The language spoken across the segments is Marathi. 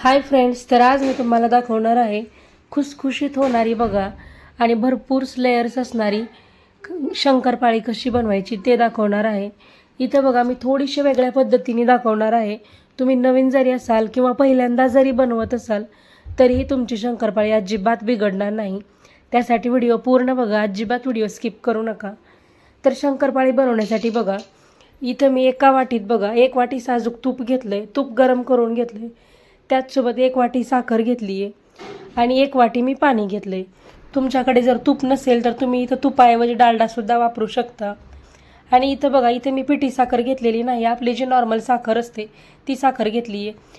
हाय फ्रेंड्स तर आज मी तुम्हाला दाखवणार आहे खुसखुशीत होणारी बघा आणि भरपूर लेयर्स असणारी शंकरपाळी कशी बनवायची ते दाखवणार आहे. इथं बघा मी थोडीशी वेगळ्या पद्धतीने दाखवणार आहे. तुम्ही नवीन जरी असाल किंवा पहिल्यांदा जरी बनवत असाल तरीही तुमची शंकरपाळी अजिबात बिघडणार नाही. त्यासाठी व्हिडिओ पूर्ण बघा अजिबात व्हिडिओ स्किप करू नका. तर शंकरपाळी बनवण्यासाठी बघा इथं मी एका वाटीत बघा एक वाटी साजूक तूप घेतलं आहे तूप गरम करून घेतलं आहे त्याचसोबत एक वाटी साखर घेतली आहे आणि एक वाटी मी पाणी घेतलं आहे तुमच्याकडे जर तूप नसेल तर तुम्ही इथं तुपाऐवजी डालडासुद्धा वापरू शकता. आणि इथं बघा इथं मी पिठी साखर घेतलेली नाही. आपली जी नॉर्मल साखर असते ती साखर घेतली आहे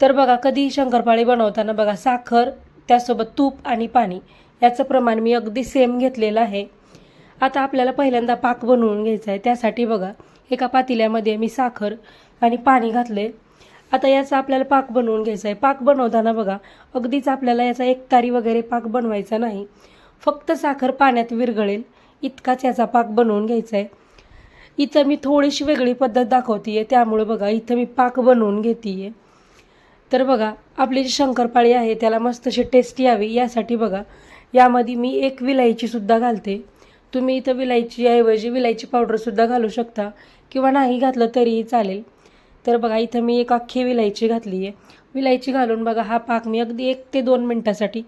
तर बघा कधी शंकरपाळी बनवताना बघा साखर त्यासोबत तूप आणि पाणी याचं प्रमाण मी अगदी सेम घेतलेलं आहे. आता आपल्याला पहिल्यांदा पाक बनवून घ्यायचा आहे त्यासाठी बघा एका पातेल्यामध्ये मी साखर आणि पाणी घातलं आहे आता याचा आपल्याला पाक बनवून घ्यायचा आहे. पाक बनवताना बघा अगदीच आपल्याला याचा एक तारी वगैरे पाक बनवायचा नाही. फक्त साखर पाण्यात विरघळेल इतकाच याचा पाक बनवून घ्यायचा आहे. इथं मी थोडीशी वेगळी पद्धत दाखवते आहे त्यामुळे बघा इथं मी पाक बनवून घेते आहे तर बघा आपली जी शंकरपाळी आहे त्याला मस्त अशी टेस्ट यावी यासाठी बघा यामध्ये मी एक विलायचीसुद्धा घालते. तुम्ही इथं विलायची ऐवजी विलायची पावडरसुद्धा घालू शकता किंवा नाही घातलं तरीही चालेल. तर बघा इथं मी एक अख्खी विलायची घातली आहे विलायची घालून बघा हा पाक मी अगदी एक ते दोन मिनटासाठी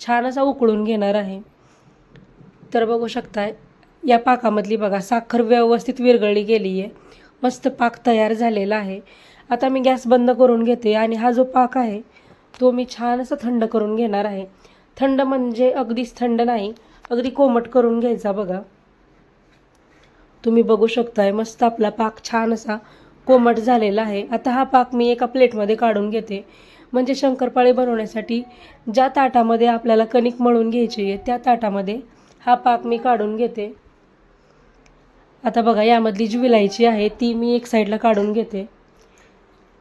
छान असा उकळून घेणार आहे. तर बघू शकताय या पाकामधली बघा साखर व्यवस्थित विरघळली गेली आहे मस्त पाक तयार झालेला आहे. आता मी गॅस बंद करून घेते आणि हा जो पाक आहे तो मी छान असा थंड करून घेणार आहे. थंड म्हणजे अगदीच थंड नाही अगदी कोमट करून घ्यायचा बघा. तुम्ही बघू शकताय मस्त आपला पाक छान असा कोमट झालेला आहे. आता हा पाक मी एका प्लेटमध्ये काढून घेते. म्हणजे शंकरपाळे बनवण्यासाठी ज्या ताटामध्ये आपल्याला कणिक मळून घ्यायची आहे त्या ताटामध्ये हा पाक मी काढून घेते. आता बघा यामधली जी विलायची आहे ती मी एक साईडला काढून घेते.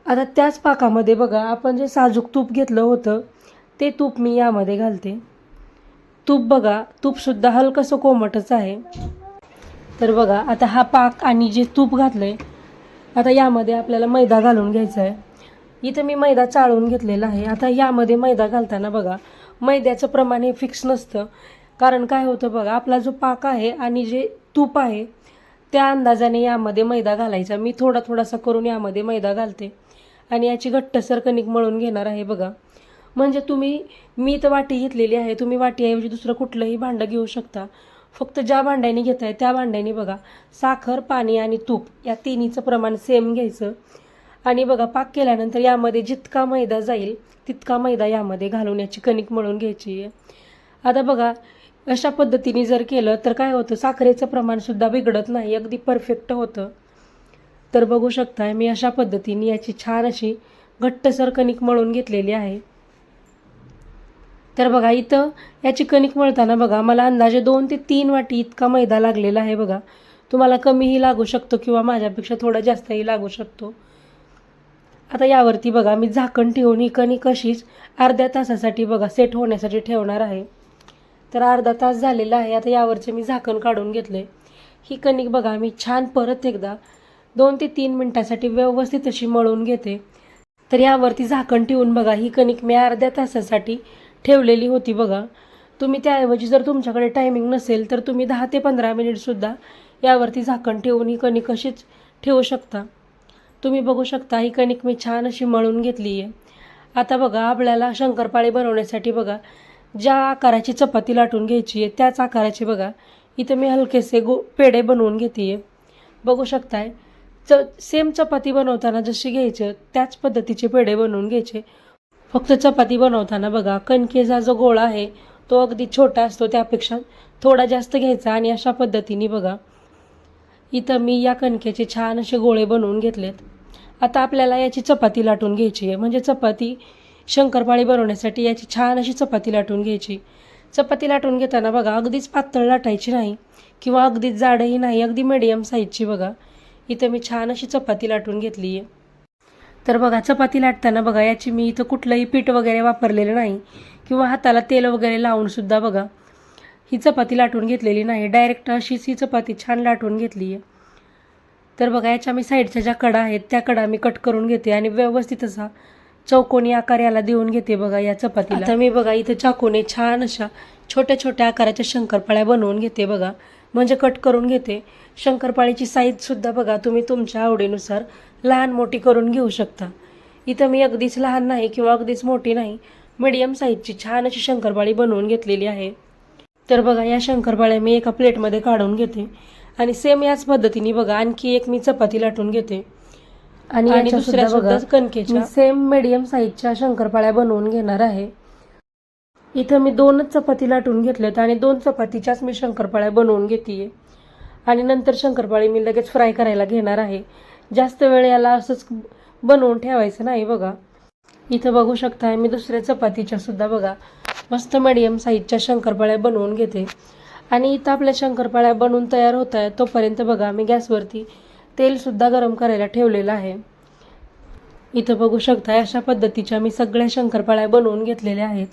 आता त्याच पाकामध्ये बघा आपण जे साजूक तूप घेतलं होतं ते तूप मी यामध्ये घालते. तूप बघा तूपसुद्धा हलकंसं कोमटच आहे. तर बघा आता हा पाक आणि जे तूप घातलं आहे आता यामध्ये आपल्याला मैदा घालून घ्यायचा आहे इथं मी मैदा चाळून घेतलेला आहे. आता यामध्ये मैदा घालताना बघा मैद्याचं प्रमाण हे फिक्स नसतं. कारण काय होतं बघा आपला जो पाक आहे आणि जे तूप आहे त्या अंदाजाने यामध्ये मैदा घालायचा. मी थोडा थोडासा करून यामध्ये मैदा घालते. आणि याची घट्टसर कणिक मळून घेणार आहे बघा. म्हणजे तुम्ही मी तर वाटी घेतलेली आहे. तुम्ही वाटीऐवजी दुसरं कुठलंही भांडं घेऊ शकता. फक्त ज्या भांड्याने घेताय त्या भांड्याने बघा. साखर पाणी आणि तूप या तिन्हीचं प्रमाण सेम घ्यायचं. आणि बघा पाक केल्यानंतर यामध्ये जितका मैदा जाईल तितका मैदा यामध्ये घालून याची कणिक मळून घ्यायची. आहे आता बघा अशा पद्धतीने जर केलं तर काय होतं? साखरेचं प्रमाणसुद्धा बिघडत नाही अगदी परफेक्ट होतं. तर बघू शकताय मी अशा पद्धतीने याची छान अशी घट्टसर कणिक मळून घेतलेली आहे. तर बघा इथं याची कणिक मळताना बघा मला अंदाजे दोन ते तीन वाटी इतका मैदा लागलेला आहे बघा. तुम्हाला कमीही लागू शकतो किंवा माझ्यापेक्षा थोडा जास्तही लागू शकतो. आता यावरती बघा मी झाकण ठेवून ही कणिक अशीच अर्ध्या तासासाठी बघा सेट होण्यासाठी ठेवणार आहे. तर अर्धा तास झालेला आहे आता यावरचे मी झाकण काढून घेतलं आहे ही कणिक बघा मी छान परत एकदा दोन ते तीन मिनटासाठी व्यवस्थित अशी मळून घेते. तर यावरती झाकण ठेवून बघा ही कणिक मी अर्ध्या तासासाठी ठेवलेली होती बघा. तुम्ही त्याऐवजी जर तुमच्याकडे टायमिंग नसेल तर तुम्ही दहा ते पंधरा मिनिटसुद्धा यावरती झाकण ठेवून ही कणिक अशीच ठेवू शकता. तुम्ही बघू शकता ही कणिक मी छान अशी मळून घेतली आहे आता बघा आपल्याला शंकरपाळी बनवण्यासाठी बघा ज्या आकाराची चपाती लाटून घ्यायची आहे त्याच आकाराची बघा. इथं मी हलकेसे गो पेढे बनवून घेते आहे बघू शकताय च सेम चपाती बनवताना जशी घ्यायचं त्याच पद्धतीचे पेढे बनवून घ्यायचे. फक्त चपाती बनवताना बघा कणकेचा जो गोळा आहे तो अगदी छोटा असतो त्यापेक्षा थोडा जास्त घ्यायचा आणि अशा पद्धतीने बघा. इथं मी या कणकेचे छान असे गोळे बनवून घेतलेत. आता आपल्याला याची चपाती लाटून घ्यायची आहे. म्हणजे चपाती शंकरपाळी बनवण्यासाठी याची छान अशी चपाती लाटून घ्यायची. चपाती लाटून घेताना बघा अगदीच पातळ लाटायची नाही किंवा अगदीच जाडही नाही अगदी मिडियम साईजची बघा. इथं मी छान अशी चपाती लाटून घेतली आहे तर बघा चपाती लाटताना बघा याची मी इथं कुठलंही पीठ वगैरे वापरलेलं नाही. किंवा हाताला तेल वगैरे लावूनसुद्धा बघा ही चपाती लाटून घेतलेली नाही. डायरेक्ट अशीच ही चपाती छान लाटून घेतली आहे. तर बघा याच्या मी साईडच्या ज्या कडा आहेत त्या कडा मी कट करून घेते आणि व्यवस्थित असा चौकोनी आकार याला देऊन घेते बघा या चपातीला. आता मी बघा इथं चाकूने छान अशा छोट्या छोट्या आकाराच्या शंकरपाळ्या बनवून घेते बघा. म्हणजे कट करून घेते. शंकरपाळीची साईजसुद्धा बघा तुम्ही तुमच्या आवडीनुसार लहान मोठी करून घेऊ शकता. इथं मी अगदीच लहान नाही किंवा अगदीच मोठी नाही मीडियम साईजची छान अशी शंकरपाळी बनवून घेतलेली आहे. तर बघा या शंकरपाळ्या मी एका प्लेटमध्ये काढून घेते आणि सेम याच पद्धतीने बघा आणखी एक मी चपाती लाटून घेते. आणि दुसऱ्या सुद्धा कणकेच्या. सेम मीडियम साईजच्या शंकरपाळ्या बनवून घेणार आहे. इथं मी दोनच चपाती लाटून घेतल्यात आणि दोन चपातीच्याच मी शंकरपाळ्या बनवून घेते आणि नंतर शंकरपाळी मी लगेच फ्राय करायला घेणार आहे. जास्त वेळ याला असंच बनवून ठेवायचं नाही बघा. इथं बघू शकता मी दुसऱ्या चपातीच्या सुद्धा बघा. मस्त मीडियम साईजच्या शंकरपाळ्या बनवून घेते. आणि इथं आपल्या शंकरपाळ्या बनवून तयार होत आहेत. तोपर्यंत बघा मी गॅसवरती तेलसुद्धा गरम करायला ठेवलेलं आहे. इथं बघू शकता अशा पद्धतीच्या मी सगळ्या शंकरपाळ्या बनवून घेतलेल्या आहेत.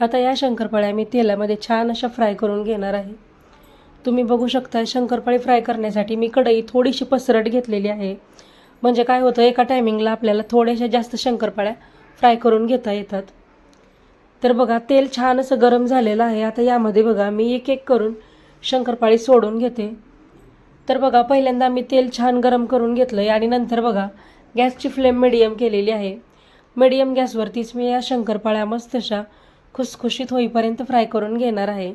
आता या शंकरपाळ्या मी तेलामध्ये छान अशा फ्राय करून घेणार आहे. तुम्ही बघू शकता शंकरपाळी फ्राय करण्यासाठी मी कढई थोडीशी पसरट घेतलेली आहे. म्हणजे काय होतं एका टायमिंगला आपल्याला थोड्याशा जास्त शंकरपाळ्या फ्राय करून घेता येतात. तर बघा तेल छान असं गरम झालेलं आहे. आता यामध्ये बघा मी एक एक करून शंकरपाळी सोडून घेते. तर बघा पहिल्यांदा मी तेल छान गरम करून घेतलं आहे आणि नंतर बघा गॅसची फ्लेम मिडियम केलेली आहे. मिडियम गॅसवरतीच मी या शंकरपाळ्या मस्त अशा खुसखुशीत होईपर्यंत फ्राय करून घेणार आहे.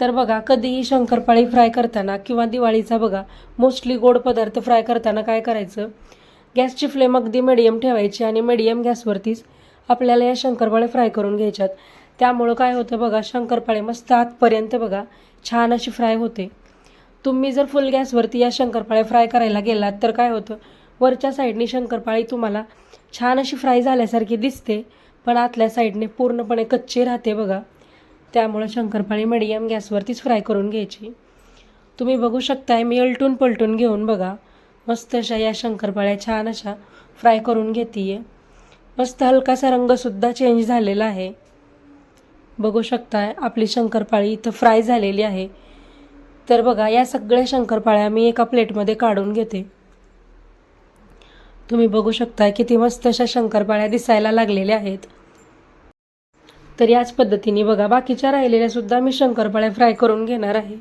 तर बघा कधीही शंकरपाळी फ्राय करताना किंवा दिवाळीचा बघा मोस्टली गोड पदार्थ फ्राय करताना काय करायचं? गॅसची फ्लेम अगदी मिडियम ठेवायची आणि मिडियम गॅसवरतीच आपल्याला या शंकरपाळे फ्राय करून घ्यायच्यात. त्यामुळं काय होतं बघा शंकरपाळे मस्त आतपर्यंत बघा छान अशी फ्राय होते. तुम्ही जर फुल गॅसवरती या शंकरपाळे फ्राय करायला गेलात तर काय होतं? वरच्या साईडने शंकरपाळी तुम्हाला छान अशी फ्राय झाल्यासारखी दिसते पण आतल्या साईडने पूर्णपणे कच्ची राहते बघा. त्यामुळं शंकरपाळी मिडियम गॅसवरतीच फ्राय करून घ्यायची. तुम्ही बघू शकताय मी अलटून पलटून घेऊन बघा मस्त अशा या शंकरपाळ्या छान अशा फ्राय करून घेते मस्त हलकासा रंगसुद्धा चेंज झालेला आहे. बघू शकताय आपली शंकरपाळी इथं फ्राय झालेली आहे. तर बघा या सगळ्या शंकरपाळ्या मी एका प्लेटमध्ये काढून घेते. तुम्ही बघू शकताय किती मस्त अशा शंकरपाळ्या दिसायला लागलेल्या आहेत. तर याच पद्धतीने बघा बाकीच्या राहिलेल्या सुद्धा मी शंकरपाळ्या फ्राय करून घेणार आहे.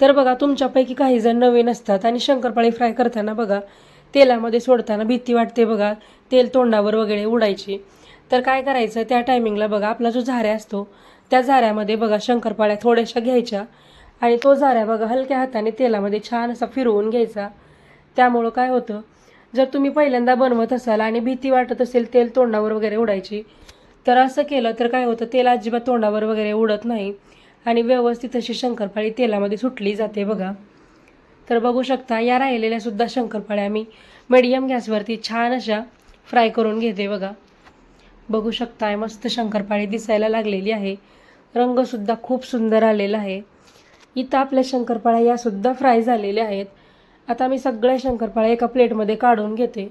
तर बघा तुमच्यापैकी काही जण नवीन असतात आणि शंकरपाळी फ्राय करताना बघा तेलामध्ये सोडताना भीती वाटते बघा तेल तोंडावर वगैरे उडायची. तर काय करायचं त्या टायमिंगला बघा आपला जो झाऱ्या असतो त्या झाऱ्यामध्ये बघा शंकरपाळ्या थोड्याशा घ्यायच्या आणि तो झाऱ्या बघा हलक्या हाताने तेलामध्ये छान असा फिरवून घ्यायचा. त्यामुळं काय होतं जर तुम्ही पहिल्यांदा बनवत असाल आणि भीती वाटत असेल तेल तोंडावर वगैरे उडायची तर असं केलं तर काय होतं तेल अजिबात तोंडावर वगैरे उडत नाही आणि व्यवस्थित अशी शंकरपाळी तेलामध्ये सुटली जाते बघा. तर बघू शकता या राहिलेल्या सुद्धा शंकरपाळ्या मी मिडियम गॅसवरती छान अशा फ्राय करून घेते बघा. बघू शकताय मस्त शंकरपाळी दिसायला लागलेली आहे. रंगसुद्धा खूप सुंदर आलेला आहे. इथं आपल्या शंकरपाळ्या यासुद्धा फ्राय झालेल्या आहेत. आता मी सगळ्या शंकरपाळ्या एका प्लेटमध्ये काढून घेते.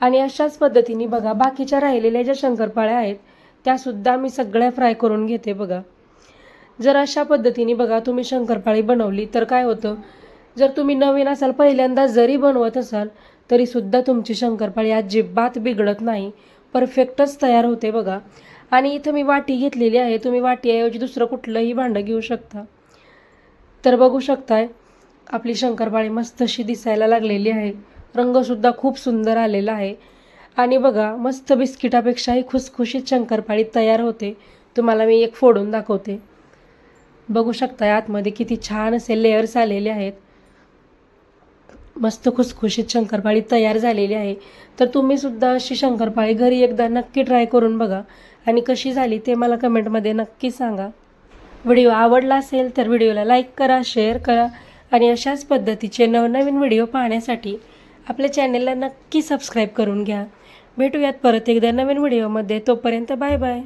आणि अशाच पद्धतीने बघा बाकीच्या राहिलेल्या ज्या शंकरपाळ्या आहेत त्यासुद्धा मी सगळ्या फ्राय करून घेते बघा. जर अशा पद्धतीने बघा तुम्ही शंकरपाळी बनवली तर काय होतं? जर तुम्ही नवीन असाल पहिल्यांदा जरी बनवत असाल तरीसुद्धा तुमची शंकरपाळी अजिबात बिघडत नाही. परफेक्टच तयार होते बघा. आणि इथं मी वाटी घेतलेली आहे. तुम्ही वाटीऐवजी दुसरं कुठलंही भांडं घेऊ शकता. तर बघू शकताय आपली शंकरपाळी मस्त अशी दिसायला लागलेली आहे. रंगसुद्धा खूप सुंदर आलेला आहे. आणि बघा मस्त बिस्किटापेक्षाही खुसखुशीत शंकरपाळी तयार होते. तुम्हाला मी एक फोडून दाखवते. बघू शकता आतमध्ये किती छान असे लेयर्स आलेले आहेत. मस्त खुसखुशीत शंकरपाळी तयार झालेली आहे. तर तुम्हीसुद्धा अशी शंकरपाळी घरी एकदा नक्की ट्राय करून बघा. आणि कशी झाली ते मला कमेंटमध्ये नक्की सांगा. व्हिडिओ आवडला असेल तर व्हिडिओला लाईक करा शेअर करा. आणि अशाच पद्धतीचे नवनवीन व्हिडिओ पाहण्यासाठी आपल्या चॅनेलला नक्की सबस्क्राईब करून घ्या. भेटूयात परत एकदा नवीन व्हिडिओमध्ये. तोपर्यंत बाय बाय.